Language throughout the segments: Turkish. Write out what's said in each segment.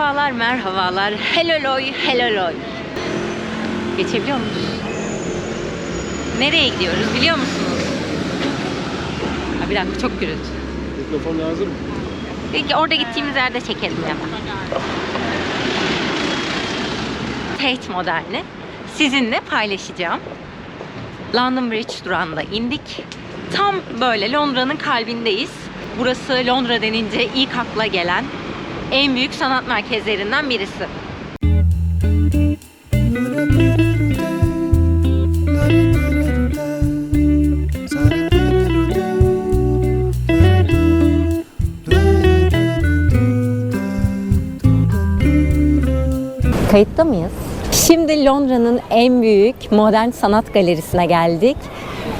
Merhabalar, merhabalar. Heloloy, heloloy. Geçebiliyor muyuz? Nereye gidiyoruz biliyor musunuz? Ha, bir dakika çok gürültü. Mikrofon lazım mı? Peki orada gittiğimiz yerde çekelim ya. Tate Modern'i sizinle paylaşacağım. London Bridge durağında indik. Tam böyle Londra'nın kalbindeyiz. Burası Londra denince ilk akla gelen en büyük sanat merkezlerinden birisi. Kayıtta mıyız? Şimdi Londra'nın en büyük modern sanat galerisine geldik.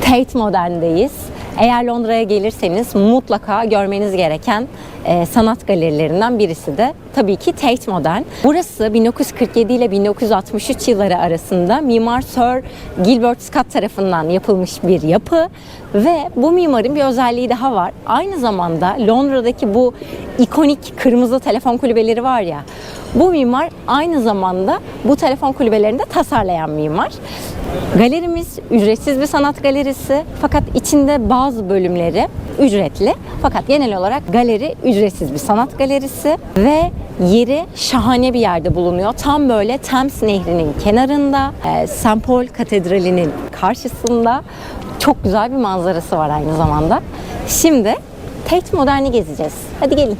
Tate Modern'deyiz. Eğer Londra'ya gelirseniz mutlaka görmeniz gereken e, sanat galerilerinden birisi de tabii ki Tate Modern. Burası 1947 ile 1963 yılları arasında Mimar Sir Gilbert Scott tarafından yapılmış bir yapı ve bu mimarın bir özelliği daha var. Aynı zamanda Londra'daki bu ikonik kırmızı telefon kulübeleri var ya bu mimar aynı zamanda bu telefon kulübelerini de tasarlayan mimar. Galerimiz ücretsiz bir sanat galerisi fakat içinde bazı bölümleri ücretli. Fakat genel olarak galeri ücretsiz bir sanat galerisi ve yeri şahane bir yerde bulunuyor. Tam böyle Thames Nehri'nin kenarında, e, St. Paul Katedrali'nin karşısında çok güzel bir manzarası var aynı zamanda. Şimdi Tate Modern'i gezeceğiz. Hadi gelin.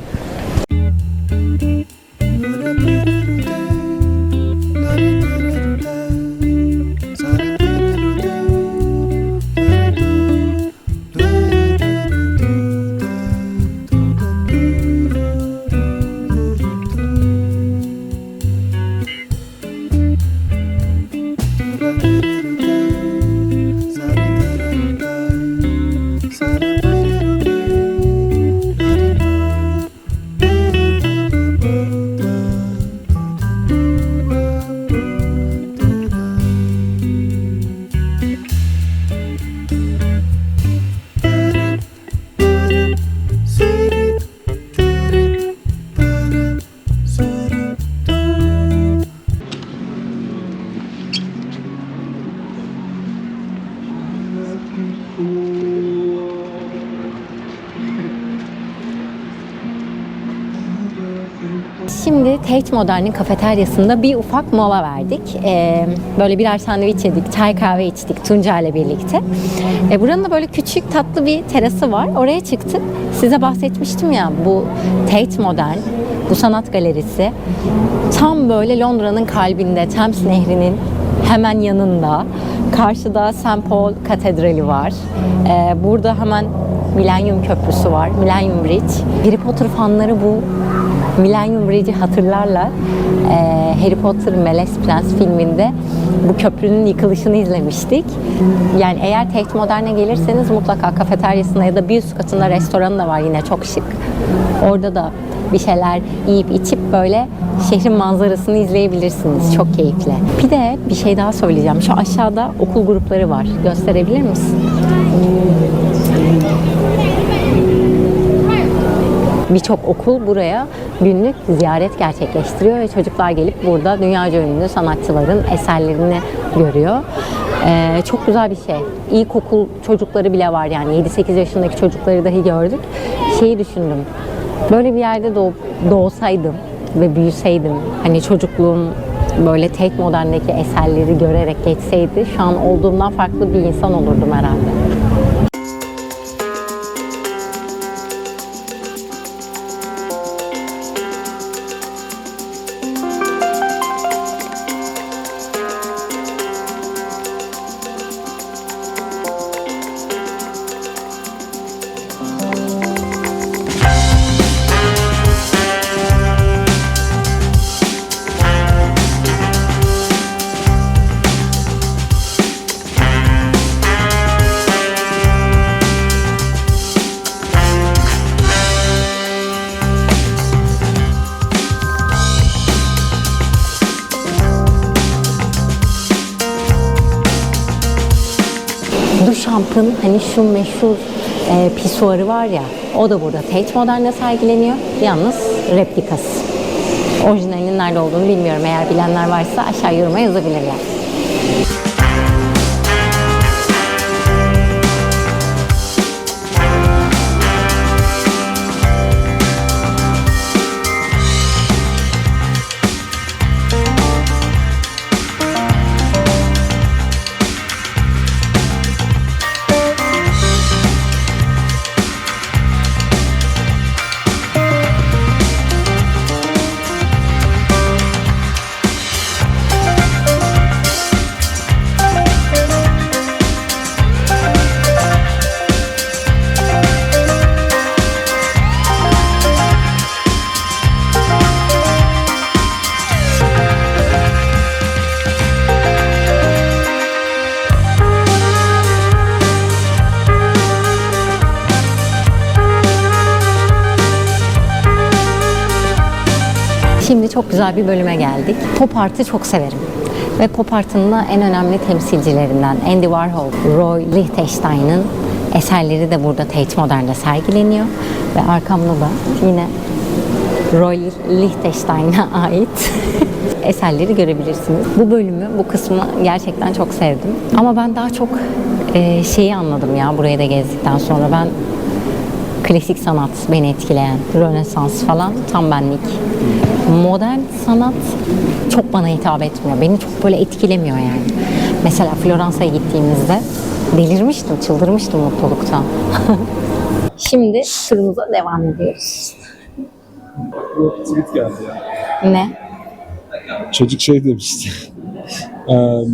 Tate Modern'in kafeteryasında bir ufak mola verdik. Ee, böyle birer sandviç yedik, çay kahve içtik Tunca ile birlikte. Ee, buranın da böyle küçük tatlı bir terası var. Oraya çıktık. Size bahsetmiştim ya bu Tate Modern, bu sanat galerisi tam böyle Londra'nın kalbinde, Thames Nehri'nin hemen yanında. Karşıda St. Paul Katedrali var. Ee, burada hemen Millennium Köprüsü var, Millennium Bridge. Harry Potter fanları bu Millennium Bridge'i hatırlarlar. Ee, Harry Potter Melez Prens filminde bu köprünün yıkılışını izlemiştik. Yani eğer Tate Modern'e gelirseniz mutlaka kafeteryasında ya da bir üst katında restoranı da var yine çok şık. Orada da bir şeyler yiyip içip böyle şehrin manzarasını izleyebilirsiniz. Çok keyifli. Bir de bir şey daha söyleyeceğim. Şu aşağıda okul grupları var. Gösterebilir misin? Birçok okul buraya günlük ziyaret gerçekleştiriyor ve çocuklar gelip burada dünyaca ünlü sanatçıların eserlerini görüyor. Ee, çok güzel bir şey. İlkokul çocukları bile var yani 7-8 yaşındaki çocukları dahi gördük. Şeyi düşündüm. Böyle bir yerde doğup, doğsaydım ve büyüseydim hani çocukluğum böyle tek moderndeki eserleri görerek geçseydi şu an olduğumdan farklı bir insan olurdum herhalde. Duchamp'ın hani şu meşhur e, pisuarı var ya o da burada Tate Modern'de sergileniyor. Yalnız replikası. Orijinalinin nerede olduğunu bilmiyorum. Eğer bilenler varsa aşağı yoruma yazabilirler. Çok güzel bir bölüme geldik. Pop art'ı çok severim. Ve pop art'ın da en önemli temsilcilerinden Andy Warhol, Roy Lichtenstein'ın eserleri de burada Tate Modern'de sergileniyor. Ve arkamda da yine Roy Lichtenstein'a ait eserleri görebilirsiniz. Bu bölümü, bu kısmı gerçekten çok sevdim. Ama ben daha çok e, şeyi anladım ya burayı da gezdikten sonra. Ben klasik sanat beni etkileyen, Rönesans falan tam benlik. Modern sanat çok bana hitap etmiyor. Beni çok böyle etkilemiyor yani. Mesela Floransa'ya gittiğimizde delirmiştim, çıldırmıştım mutluluktan. Şimdi turumuza devam ediyoruz. Bu tweet geldi ya. Ne? Çocuk şey demişti. Eee,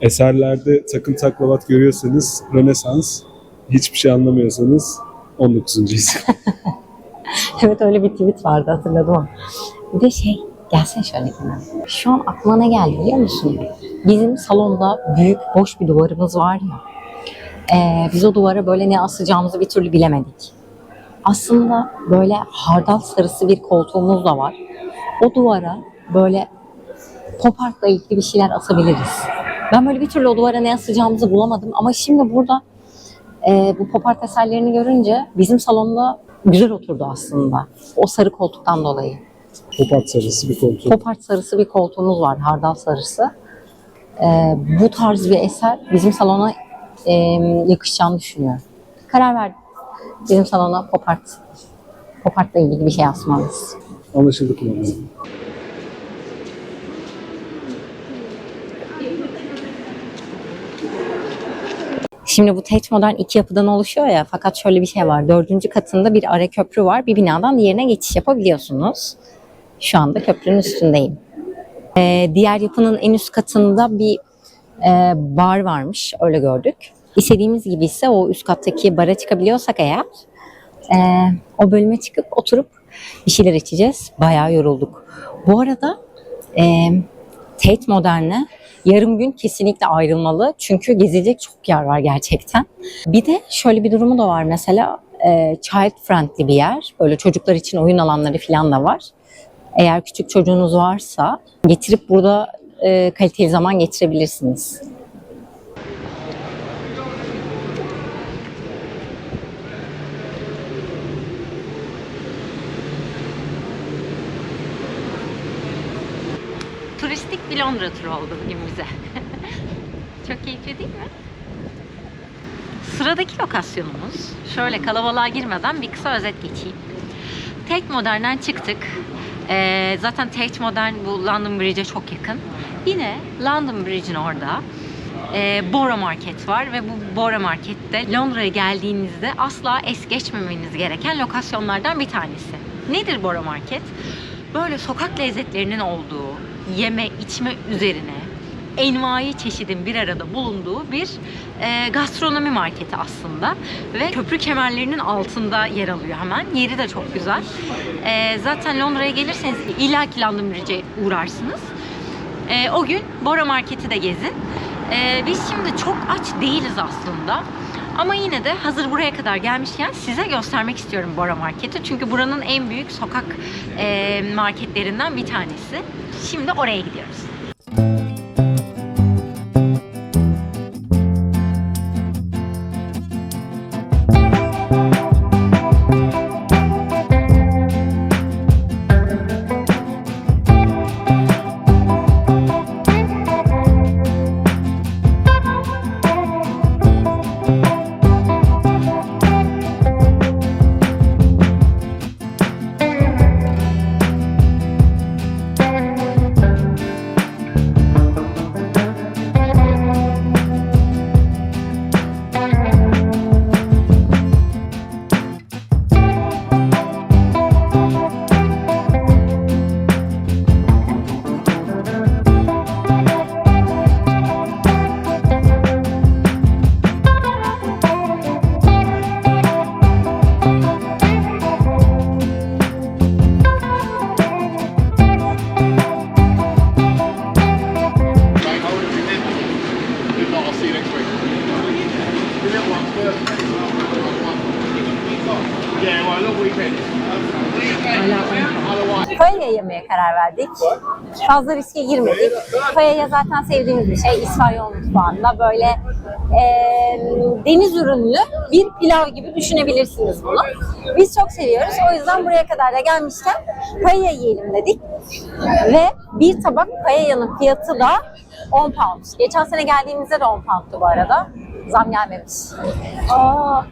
eserlerde takım taklavat görüyorsanız Rönesans, hiçbir şey anlamıyorsanız 19. yüzyıl. Evet öyle bir tweet vardı hatırladım. Bir de şey gelsene şöyle kenara. Şu an aklıma ne geldi biliyor musun? Bizim salonda büyük boş bir duvarımız var ya. Ee, biz o duvara böyle ne asacağımızı bir türlü bilemedik. Aslında böyle hardal sarısı bir koltuğumuz da var. O duvara böyle pop art'la ilgili bir şeyler asabiliriz. Ben böyle bir türlü o duvara ne asacağımızı bulamadım ama şimdi burada e, bu pop art eserlerini görünce bizim salonda güzel oturdu aslında. O sarı koltuktan dolayı. Popat sarısı bir koltuk. Pop art sarısı bir koltuğumuz var, hardal sarısı. E, bu tarz bir eser bizim salona e, yakışacağını düşünüyorum. Karar verdim. Bizim salona pop art, pop artla ilgili bir şey asmalıyız. Anlaşıldı kullanıyorum. Şimdi bu Tate Modern iki yapıdan oluşuyor ya fakat şöyle bir şey var. Dördüncü katında bir ara köprü var. Bir binadan diğerine geçiş yapabiliyorsunuz. Şu anda köprünün üstündeyim. Ee, diğer yapının en üst katında bir e, bar varmış. Öyle gördük. İstediğimiz gibi ise o üst kattaki bara çıkabiliyorsak eğer e, o bölüme çıkıp oturup bir şeyler içeceğiz. Bayağı yorulduk. Bu arada e, Tate Modern'e yarım gün kesinlikle ayrılmalı. Çünkü gezilecek çok yer var gerçekten. Bir de şöyle bir durumu da var mesela e, child friendly bir yer. Böyle çocuklar için oyun alanları falan da var. Eğer küçük çocuğunuz varsa getirip burada e, kaliteli zaman geçirebilirsiniz. Turistik bir Londra turu oldu bugün. Çok keyifli değil mi? Sıradaki lokasyonumuz, şöyle kalabalığa girmeden bir kısa özet geçeyim. Tate Modern'den çıktık. Ee, zaten Tate Modern bu London Bridge'e çok yakın. Yine London Bridge'in orada e, Borough Market var ve bu Borough Market'te Londra'ya geldiğinizde asla es geçmemeniz gereken lokasyonlardan bir tanesi. Nedir Borough Market? Böyle sokak lezzetlerinin olduğu, yeme içme üzerine envai çeşidin bir arada bulunduğu bir e, gastronomi marketi aslında ve köprü kemerlerinin altında yer alıyor hemen. Yeri de çok güzel. E, zaten Londra'ya gelirseniz illaki London Bridge'e uğrarsınız. E, o gün Bora Market'i de gezin. E, biz şimdi çok aç değiliz aslında. Ama yine de hazır buraya kadar gelmişken size göstermek istiyorum Bora Market'i. Çünkü buranın en büyük sokak e, marketlerinden bir tanesi. Şimdi oraya gidiyoruz. Paella yemeye karar verdik. Fazla riske girmedik. Paella zaten sevdiğimiz bir şey. İspanyol mutfağında böyle e, deniz ürünlü bir pilav gibi düşünebilirsiniz bunu. Biz çok seviyoruz. O yüzden buraya kadar da gelmişken paella yiyelim dedik. Ve bir tabak paella'nın fiyatı da 10 pound. Geçen sene geldiğimizde de 10 pound'tu bu arada. Zam gelmemiş. Aa?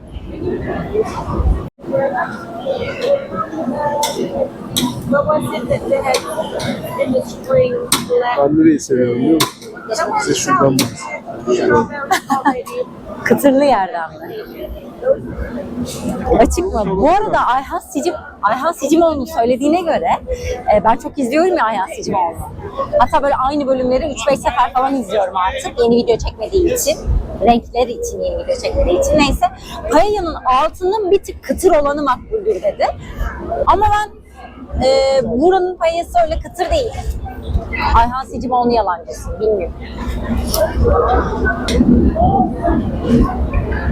Ben nereyi seviyorum biliyor musun? Size şuradan bahsedeyim. Kıtırlı yerden mi? Açık mı? Bu arada Ayhan Sicim, Ayhan Sicimoğlu'nun söylediğine göre e, ben çok izliyorum ya Ayhan Sicimoğlu. Hatta böyle aynı bölümleri 3-5 sefer falan izliyorum artık yeni video çekmediği için. Renkleri için yeni video çekmediği için. Neyse. Paella'nın altının bir tık kıtır olanı makbuldür dedi. Ama ben e, buranın paellası öyle kıtır değil. Ayhan Sicimoğlu yalancısı. Bilmiyorum.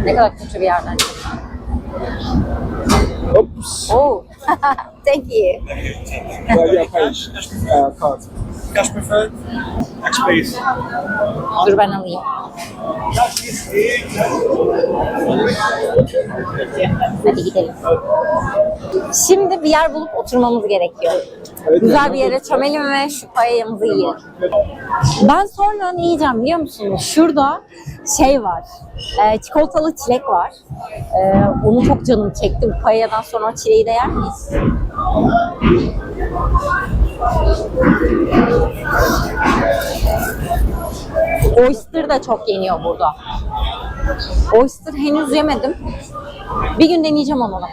Ne kadar kötü bir yerden çıktı. Ops. Oh, thank you. Well, yeah. Uh, card. Preferred. Next please. Dur ben alayım. Hadi gidelim. Şimdi bir yer bulup oturmamız gerekiyor. Evet, Güzel bir yere çömelim ve şu paellamızı yiyelim. Ben sonra ne yiyeceğim biliyor musunuz? Şurada şey var. E, çikolatalı çilek var. E, onu çok canım çekti. Bu paelladan sonra o çileği de yer miyiz? Oyster da çok yeniyor burada. Oyster henüz yemedim. Bir gün deneyeceğim onu da.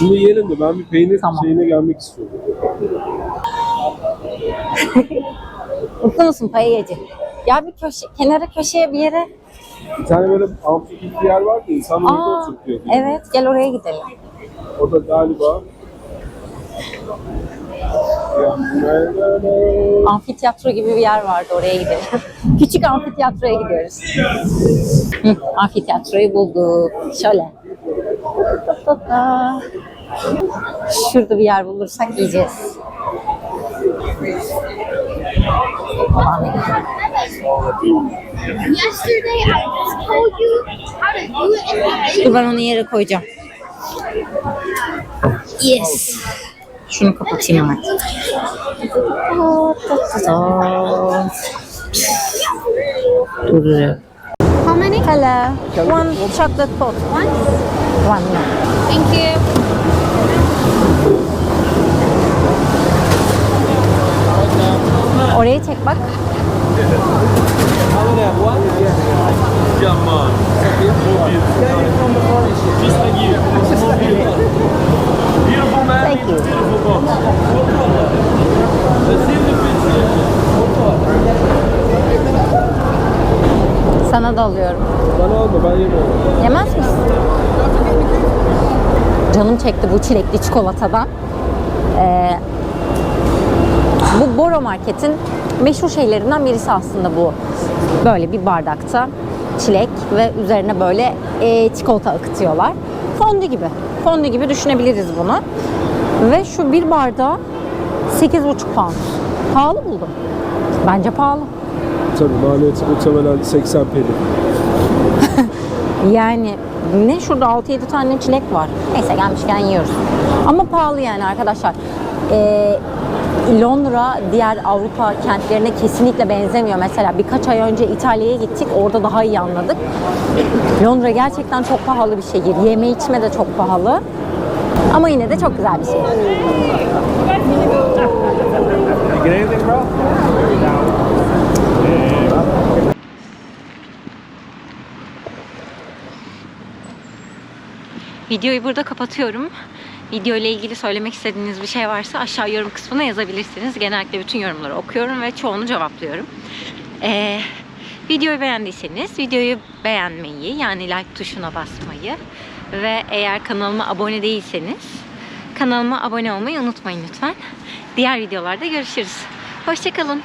Şunu yiyelim de ben bir peynir Tamam. şeyine gelmek istiyorum. Mutlu musun paellacı? Ya bir köşe, kenara köşeye bir yere. Bir tane böyle amfi gibi bir yer var da insanlar orada Aa, oturuyor. evet gel oraya gidelim. Orada galiba Amfiteyatro gibi bir yer vardı oraya gidelim. Küçük amfiteyatroya gidiyoruz. Hı, amfiteyatroyu bulduk. Şöyle. Şurada bir yer bulursak yiyeceğiz. Dur ben onu yere koyacağım. Yes. Şunu kapatayım hemen. Dur. How many? Hello. One chocolate pot. One? One. Thank you. Oraya çek bak. Thank you. Sana da alıyorum. Bana alma ben yemiyorum. Yemez misin? Canım çekti bu çilekli çikolatadan. Ee, bu Boro Market'in meşhur şeylerinden birisi aslında bu. Böyle bir bardakta çilek ve üzerine böyle e, çikolata akıtıyorlar. Fondü gibi. Fondü gibi düşünebiliriz bunu. Ve şu bir bardağı 8,5 pound. Pahalı buldum. Bence pahalı. Tabii maliyeti muhtemelen 80 peni. Yani ne şurada 6-7 tane çilek var. Neyse gelmişken yiyoruz. Ama pahalı yani arkadaşlar. Ee, Londra diğer Avrupa kentlerine kesinlikle benzemiyor. Mesela birkaç ay önce İtalya'ya gittik. Orada daha iyi anladık. Londra gerçekten çok pahalı bir şehir. Yeme içme de çok pahalı. Ama yine de çok güzel bir şehir. Videoyu burada kapatıyorum. Video ile ilgili söylemek istediğiniz bir şey varsa aşağı yorum kısmına yazabilirsiniz. Genellikle bütün yorumları okuyorum ve çoğunu cevaplıyorum. Ee, videoyu beğendiyseniz videoyu beğenmeyi yani like tuşuna basmayı Ve eğer kanalıma abone değilseniz kanalıma abone olmayı unutmayın lütfen. Diğer videolarda görüşürüz. Hoşçakalın.